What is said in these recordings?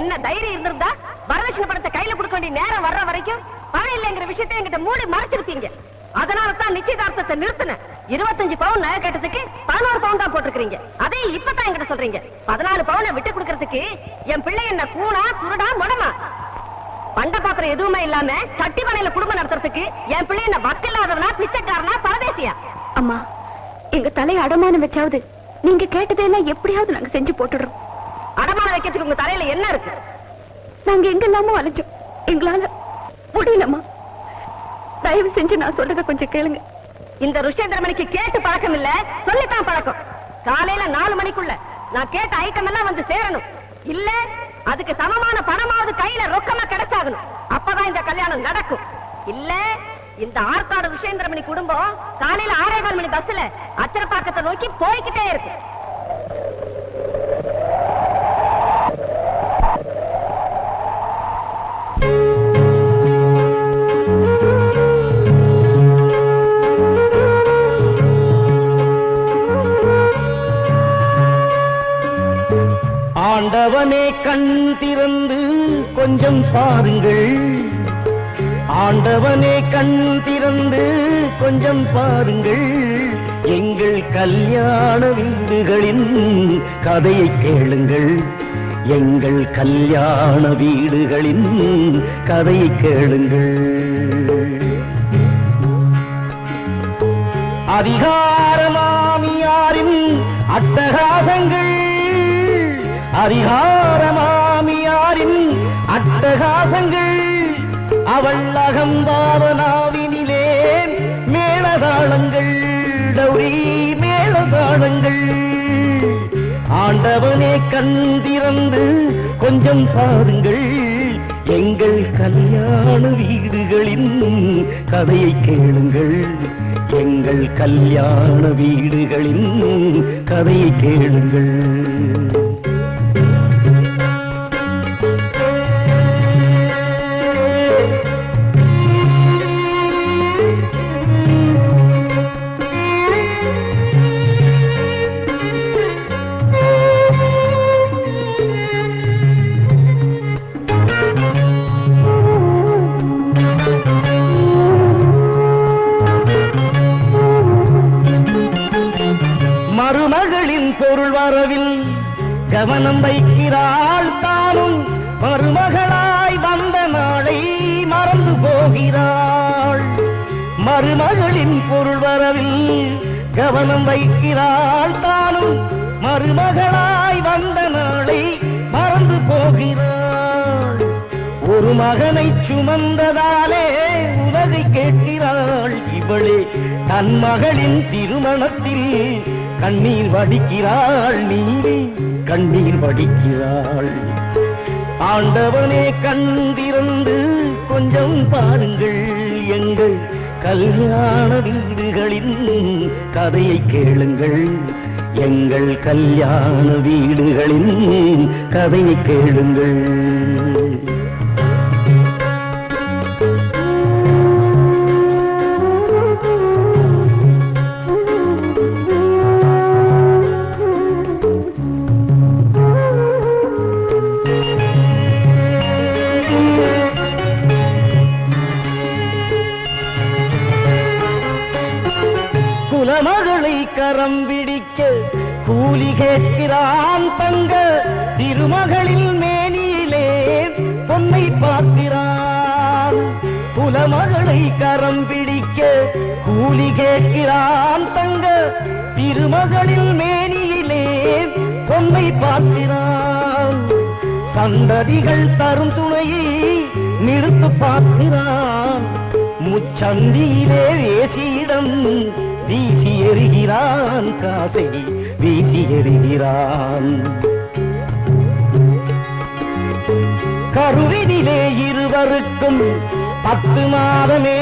என்ன தைரியம் இருந்திருந்தா வரலட்சுமி படத்தை கையில கொடுக்க வேண்டிய நேரம் வர்ற வரைக்கும் பணம் இல்லைங்கிற விஷயத்தை எங்கிட்ட மூடி மறைச்சிருப்பீங்க. அதனால தான் நிச்சயதார்த்தத்தை நிறுத்தினேன் இருபத்தஞ்சு பவுன் நகை கேட்டதுக்கு பதினோரு பவுன் தான் போட்டிருக்கீங்க அதே இப்பதான் என்கிட்ட சொல்றீங்க. பதினாலு பவுனை விட்டு கொடுக்கறதுக்கு என் பிள்ளை என்ன கூணா குருடா முடமா? பண்ட பாத்திரம் எதுவுமே இல்லாம சட்டி வலையில குடும்பம் நடத்துறதுக்கு என் பிள்ளை என்ன வக்கில்லாதவனா பிச்சைக்காரனா பரதேசியா? அம்மா எங்க தலையை அடமானம் வச்சாவது நீங்க கேட்டதெல்லாம் எப்படியாவது நாங்க செஞ்சு போட்டுடுறோம். அடமானம் வைக்கிறதுக்கு உங்க தலையில என்ன இருக்கு? நாங்க எங்கெல்லாமோ அலைஞ்சோம். எங்களால முடியலம்மா. தயவு செஞ்சு நான் சொல்றத கொஞ்சம் கேளுங்க. இந்த ருஷேந்திரமணிக்கு கேட்டு பழக்கம் இல்ல சொல்லித்தான் பழக்கம். காலையில நாலு மணிக்குள்ள நான் கேட்ட ஐட்டம் எல்லாம் வந்து சேரணும். இல்ல அதுக்கு சமமான பணமாவது கையில ரொக்கமா கிடைச்சாகணும். அப்பதான் இந்த கல்யாணம் நடக்கும். இல்ல இந்த ஆற்காடு ருஷேந்திரமணி குடும்பம் காலையில ஆறே கால் மணி பஸ்ல அச்சரப்பாக்கத்தை நோக்கி போய்கிட்டே இருக்கு. நானே கண் திறந்து கொஞ்சம் பாருங்கள். ஆண்டவனே கண் திறந்து கொஞ்சம் பாருங்கள். எங்கள் கல்யாண வீடுகளின் கதையை கேளுங்கள். எங்கள் கல்யாண வீடுகளின் கதையை கேளுங்கள். அதிகாரமாமியாரின் அட்டகாசங்கள். அதிகாரமாமியாரின் அட்டகாசங்கள்? அவள் அகம்பாவனாவினிலே மேளதாளங்கள் டௌரி மேளதாளங்கள். ஆண்டவனே கண்திறந்து கொஞ்சம் பாருங்கள். எங்கள் கல்யாண வீடுகளின் கதையை கேளுங்கள். எங்கள் கல்யாண வீடுகளின் கதையை கேளுங்கள். பொருள் வரவில் கவனம் வைக்கிறாள் தானும். மருமகளாய் வந்த நாளை மறந்து போகிறாள். மருமகளின் பொருள் வரவில் கவனம் வைக்கிறாள் தானும். மருமகளாய் வந்த நாளை மறந்து போகிறாள். ஒரு மகனை சுமந்ததாலே உலகை கேட்கிறாள். இவளே தன் மகளின் திருமணத்தில் கண்ணீர் வடிக்கிறாள் நீ. கண்ணீர் வடிக்கிறாள் ஆண்டவனே கண்டிருந்து கொஞ்சம் பாருங்கள். எங்கள் கல்யாண வீடுகளின் கதையை கேளுங்கள். எங்கள் கல்யாண வீடுகளின் கதையை கேளுங்கள். கேட்கிறான் தங்கள் திருமகளின் மேனியிலே பொன்னை பார்க்கிறான். குலமகளை கரம் பிடிக்க கூலி கேட்கிறான் தங்கள் திருமகளின் மேனியிலே பொன்னை பார்க்கிறான். சந்ததிகள் தரும் துணையை நிறுத்து பார்க்கிறான். முச்சந்தியிலே வேசியிடம் வீசி எறிகிறான் காசை வீசி எறிகிறான். கருவினிலே இருவருக்கும் பத்து மாதமே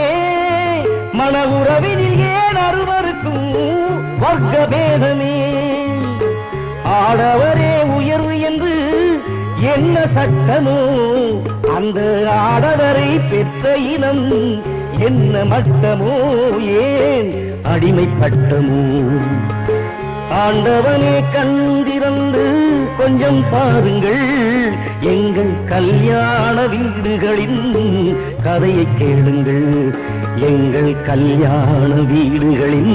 மன உறவினில் ஏன் அறுவருக்கும் வர்க்க பேதமே ஆடவரே உயர்வு என்று என்ன சட்டமோ? அந்த ஆடவரை பெற்ற இனம் என்ன மட்டமோ ஏன் அடிமை பட்டமோ ஆண்டவனே கண்டிரந்து கொஞ்சம் பாருங்கள். எங்கள் கல்யாண வீடுகளின் கதையை கேளுங்கள். எங்கள் கல்யாண வீடுகளின்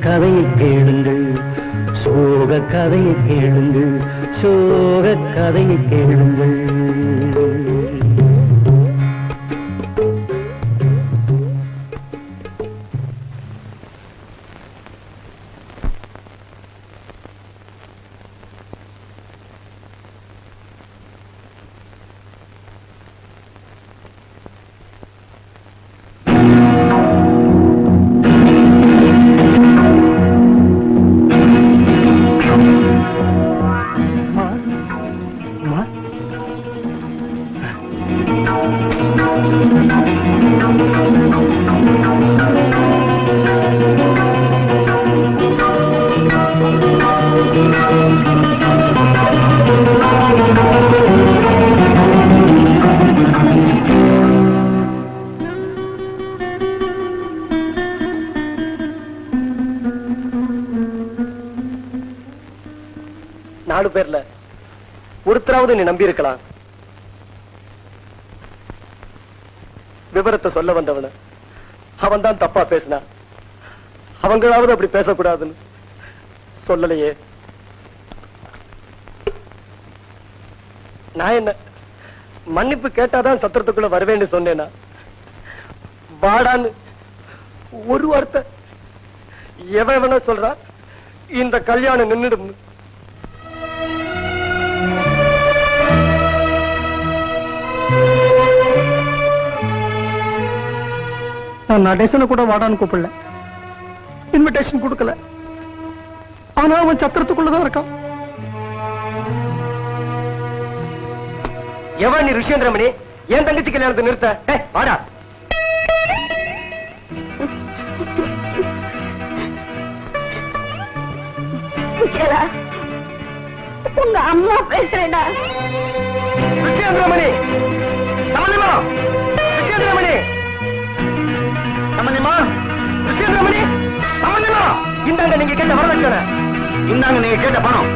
கதையை கேளுங்கள். சோக கதையை கேளுங்கள். சோக கதையை கேளுங்கள். பேர்ல. ஒருத்தராவது நீ நம்பி இருக்கலாம் விவரத்தை சொல்ல வந்தவன. அவன் தான் தப்பா பேசினான் அவங்களாவது அப்படி பேசக்கூடாதுன்னு சொல்லலையே. நான் என்ன மன்னிப்பு கேட்டாதான் சத்திரத்துக்குள்ள வருவேன்னு சொன்னேனா? வாடான்னு ஒரு வார்த்தை எவன் எவன சொல்றா? இந்த கல்யாணம் நின்னுடும். நான் நடேசனை கூட வாடான்னு கூப்பிடல. இன்விடேஷன் கொடுக்கல. ஆனா அவன் சத்திரத்துக்குள்ளதான் இருக்கான். எவன் நீ ரிஷேந்திரமணி? என் தங்கச்சி கல்யாணத்தை நிறுத்த. வாடா. உங்க அம்மா பேசுறேடா ரிஷேந்திரமணி சமந்திமா இந்தாங்க நீங்க கேட்ட வரதட்சணை இந்தாங்க நீங்க கேட்ட பணம்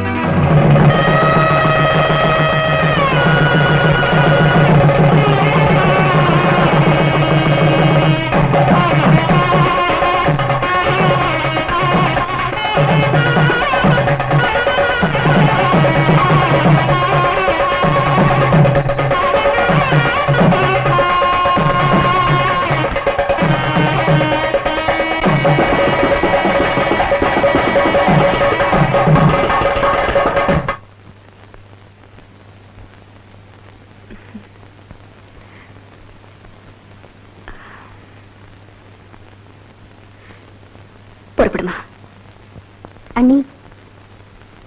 புறப்படுமா அண்ணி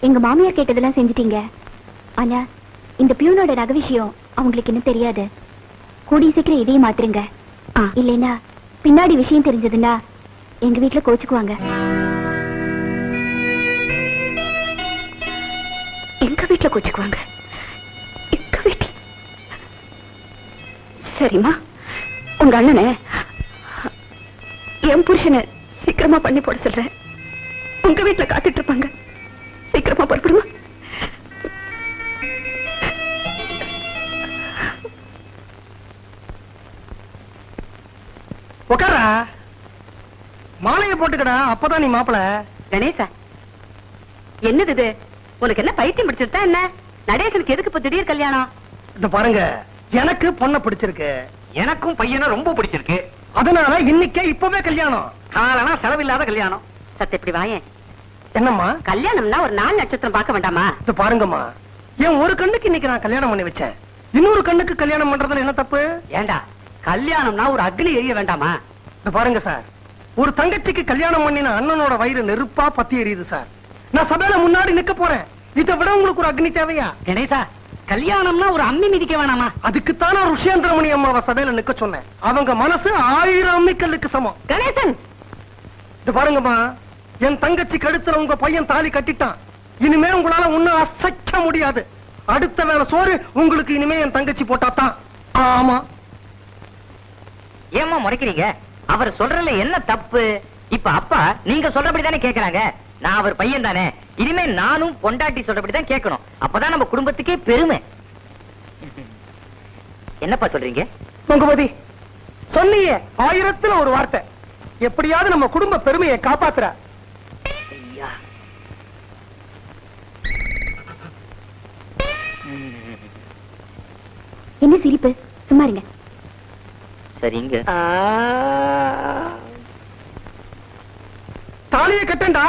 எங்க மாமியார் கேட்டதெல்லாம் செஞ்சிட்டீங்க. ஆனா இந்த பியூனோட ரக விஷயம் அவங்களுக்கு இன்னும் தெரியாது. கூடிய சீக்கிரம் இதையும் மாத்துருங்க. இல்லைன்னா பின்னாடி விஷயம் தெரிஞ்சதுன்னா எங்க வீட்டுல கோச்சுக்குவாங்க. எங்க வீட்டுல கோச்சுக்குவாங்க? எங்க வீட்டுல சரிம்மா. உங்க அண்ணனை. என் புருஷனை சீக்கிரமா பண்ணி போட சொல்றேன். உங்க வீட்டுல காத்துட்டு இருப்பாங்க சீக்கிரமா புறப்படுமா உட்காரா மாலையை போட்டுக்கடா அப்பதான் நீ மாப்பிள. கணேசா என்னது இது? உனக்கு என்ன பைத்தியம் பிடிச்சிருத்தா என்ன? நடேசனுக்கு எதுக்கு இப்ப திடீர் கல்யாணம்? இந்த பாருங்க எனக்கு பொண்ண பிடிச்சிருக்கு. எனக்கும் பையனை ரொம்ப பிடிச்சிருக்கு. அதனால இன்னைக்கே இப்பவே கல்யாணம். காலனா செலவில்லாத கல்யாணம். சத்த இப்படி வாயேன் என்னம்மா? கல்யாணம்னா ஒரு நாலு நட்சத்திரம் பார்க்க வேண்டாமா? இது பாருங்கம்மா. என் ஒரு கண்ணுக்கு இன்னைக்கு நான் கல்யாணம் பண்ணி வச்சேன். இன்னொரு கண்ணுக்கு கல்யாணம் பண்றதுல என்ன தப்பு? ஏண்டா கல்யாணம்னா ஒரு அக்னி எரிய வேண்டாமா? இந்த பாருங்க சார். ஒரு தங்கச்சிக்கு கல்யாணம் பண்ணின அண்ணனோட வயிறு நெருப்பா பத்தி எரியுது சார். நான் சபையில முன்னாடி நிக்க போறேன். இதை விட உங்களுக்கு ஒரு அக்னி தேவையா? கணேசா கல்யாணம்னா ஒரு அம்மி மிதிக்க வேணாமா? அதுக்குத்தான் நான் ருஷேந்திரமணி அம்மாவை சபையில நிக்க சொன்னேன். அவங்க மனசு ஆயிரம் அம்மிக்கல்லுக்கு சமம். கணேசன் இது பாருங்கம்மா என் தங்கச்சி கழுத்துல உங்க பையன் தாலி கட்டிட்டான். இனிமே உங்களால ஒண்ணும் அசைக்க முடியாது. அடுத்த வேலை சோறு உங்களுக்கு இனிமே என் தங்கச்சி போட்டாதான் ஆமா. ஏமா முறைக்கிறீங்க? அவர் சொல்றதுல என்ன தப்பு? இப்ப அப்பா நீங்க சொல்றபடி தானே கேக்குறாங்க. நான் அவர் பையன் தானே. இனிமே நானும் பொண்டாட்டி சொல்றபடி தான் கேட்கணும். அப்பதான் நம்ம குடும்பத்துக்கே பெருமை. என்னப்பா சொல்றீங்க? பொங்குமதி சொன்னீங்க ஆயிரத்துல ஒரு வார்த்தை. எப்படியாவது நம்ம குடும்ப பெருமையை காப்பாத்துற. என்ன சிரிப்பு? சும்மா இருங்க. சரிங்க தாலியை கட்டண்டா?